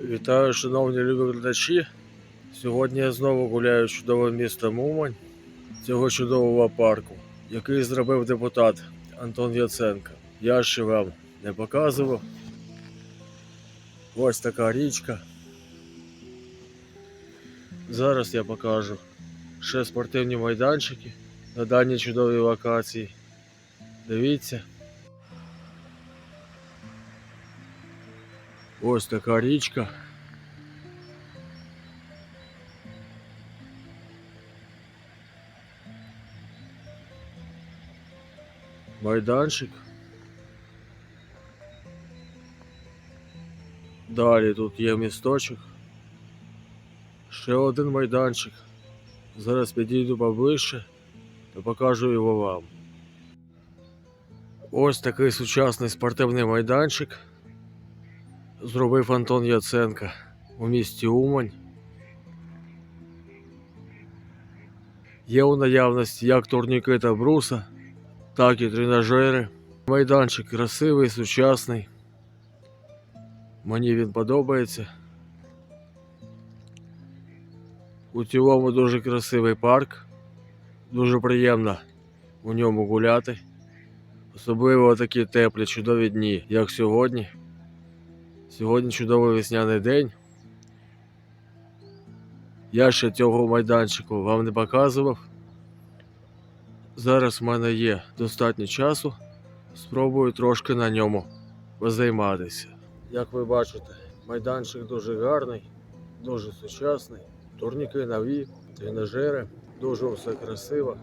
Вітаю, шановні любі глядачі. Сьогодні я знову гуляю чудовим містом Умань, цього чудового парку, який зробив депутат Антон Яценко. Я ще вам не показував. Ось така річка. Зараз я покажу ще спортивні майданчики на даній чудовій локації. Дивіться. Ось така річка. Майданчик. Далі тут є місточок. Ще один майданчик. Зараз підійду поближче та покажу його вам. Ось такий сучасний спортивний майданчик Зробив Антон Яценко у місті Умань. Є у наявності як турніки та бруса, так і тренажери. Майданчик красивий, сучасний. Мені він подобається. У цілому дуже красивий парк. Дуже приємно у ньому гуляти. Особливо такі теплі, чудові дні, як сьогодні. Сьогодні чудовий весняний день. Я ще цього майданчику вам не показував. Зараз в мене є достатньо часу. Спробую трошки на ньому позайматися. Як ви бачите, майданчик дуже гарний, дуже сучасний. Турніки нові, тренажери, дуже все красиво.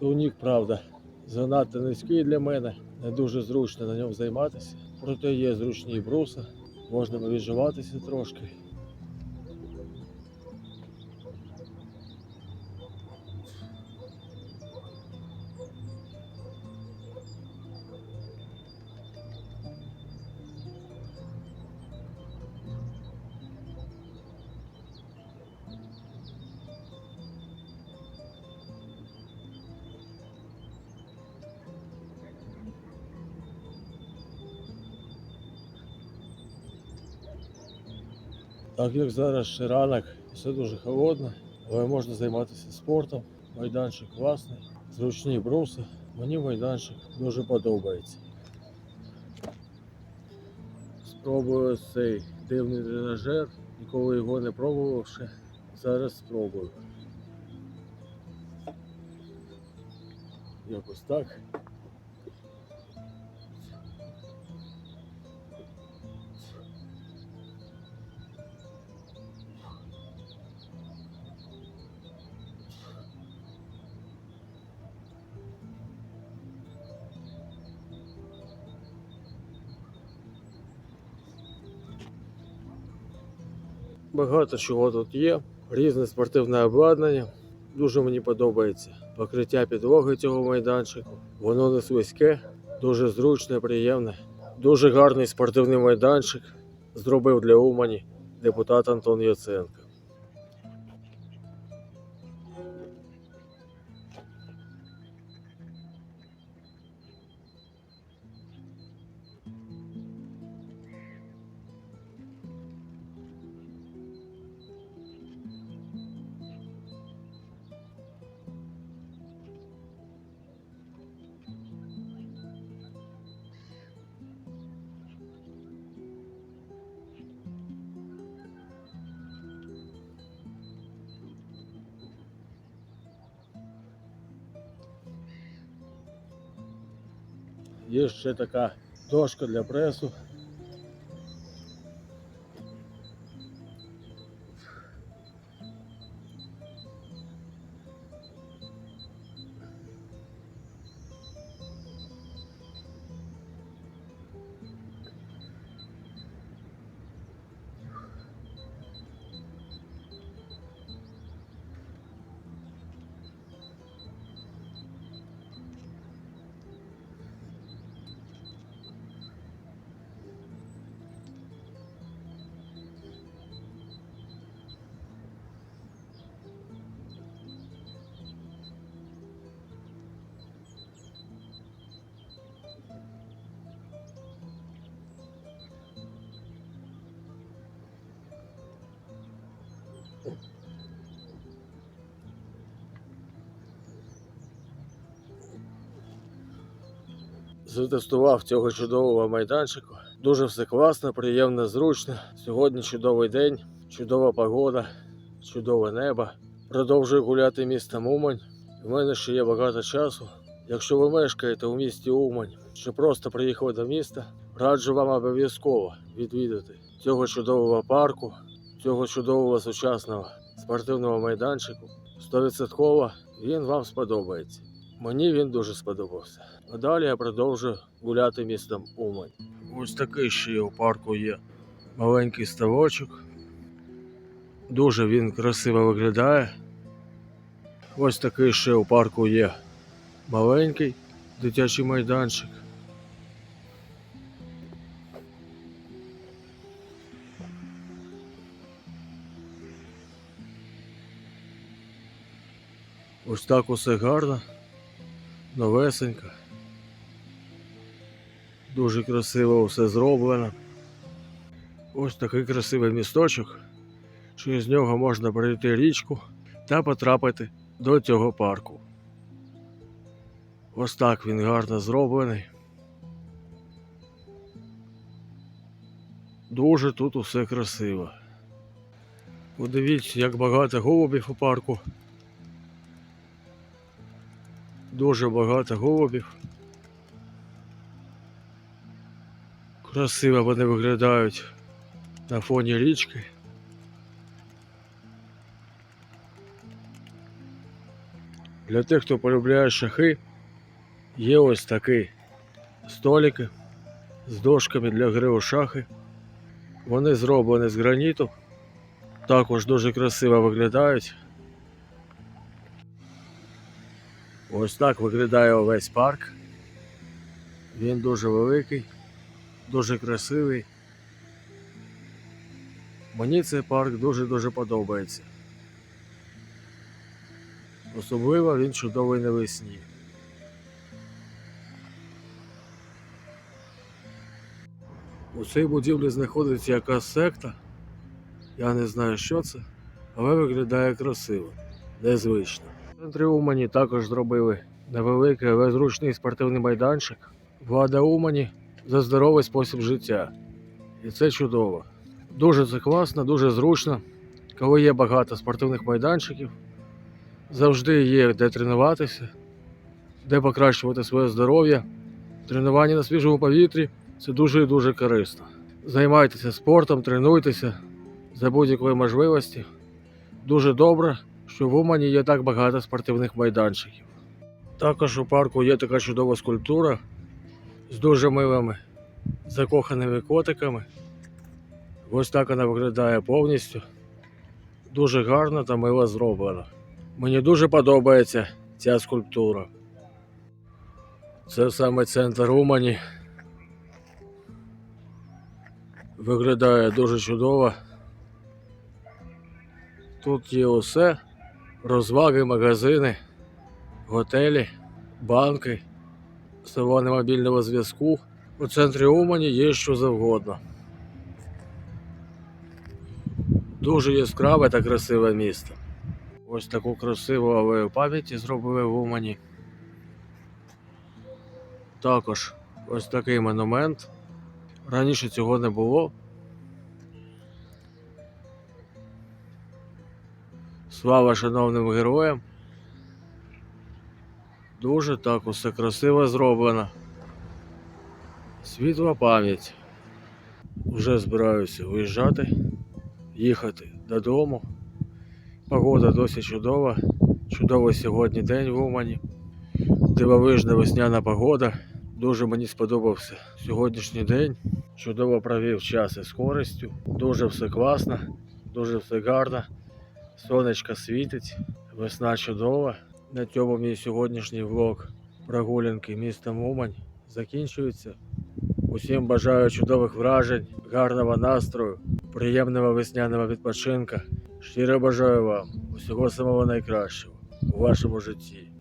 Турнік, правда, занадто низький для мене, не дуже зручно на ньому займатися. Проте є зручні бруси, можна виживатися трошки. Так як зараз ще ранок, все дуже холодно, але можна займатися спортом. Майданчик класний, зручні бруси. Мені майданчик дуже подобається. Спробую цей дивний тренажер, ніколи його не пробував ще. Зараз спробую. Якось так. Багато чого тут є. Різне спортивне обладнання. Дуже мені подобається покриття підлоги цього майданчику. Воно не слизьке, дуже зручне, приємне. Дуже гарний спортивний майданчик зробив для Умані депутат Антон Яценко. Є ще така дошка для пресу. Затестував цього чудового майданчику. Дуже все класно, приємно, зручно. Сьогодні чудовий день, чудова погода, чудове небо. Продовжую гуляти містом Умань. У мене ще є багато часу. Якщо ви мешкаєте у місті Умань, чи просто приїхали до міста, раджу вам обов'язково відвідати цього чудового парку, цього чудового сучасного спортивного майданчику. Стовідсотково він вам сподобається. Мені він дуже сподобався. А далі я продовжую гуляти містом Умань. Ось такий ще у парку є маленький ставочок. Дуже він красиво виглядає. Ось такий ще у парку є маленький дитячий майданчик. Ось так усе гарно, новесенько. Дуже красиво все зроблено. Ось такий красивий місточок. Через нього можна перейти річку та потрапити до цього парку. Ось так він гарно зроблений. Дуже тут усе красиво. Подивіться, як багато голубів у парку. Дуже багато голубів. Красиво вони виглядають на фоні річки. Для тих, хто полюбляє шахи, є ось такі столики з дошками для гри у шахи. Вони зроблені з граніту, також дуже красиво виглядають. Ось так виглядає увесь парк. Він дуже великий, дуже красивий. Мені цей парк дуже-дуже подобається. Особливо він чудовий навесні. У цій будівлі знаходиться якась секта. Я не знаю, що це, але виглядає красиво, незвично. В центрі Умані також зробили невеликий, але зручний спортивний майданчик. Влада Умані за здоровий спосіб життя. І це чудово. Дуже це класно, дуже зручно. Коли є багато спортивних майданчиків, завжди є де тренуватися, де покращувати своє здоров'я. Тренування на свіжому повітрі це дуже і дуже корисно. Займайтеся спортом, тренуйтеся за будь-якої можливості. Дуже добре, що в Умані є так багато спортивних майданчиків. Також у парку є така чудова скульптура з дуже милими закоханими котиками. Ось так вона виглядає повністю. Дуже гарно та мило зроблена. Мені дуже подобається ця скульптура. Це саме центр Умані. Виглядає дуже чудово. Тут є усе. Розваги, магазини, готелі, банки, салони мобільного зв'язку. У центрі Умані є що завгодно. Дуже яскраве та красиве місто. Ось таку красиву алею пам'яті зробили в Умані. Також ось такий монумент. Раніше цього не було. Слава шановним героям. Дуже так усе красиво зроблено. Світла пам'ять. Вже збираюся виїжджати, їхати додому. Погода досить чудова. Чудовий сьогодні день в Умані. Дивовижна весняна погода. Дуже мені сподобався сьогоднішній день. Чудово провів час із користю. Дуже все класно, дуже все гарно. Сонечко світить, весна чудова. На цьому мій сьогоднішній влог прогулянки містом Умань закінчується. Усім бажаю чудових вражень, гарного настрою, приємного весняного відпочинка. Щиро бажаю вам усього самого найкращого у вашому житті.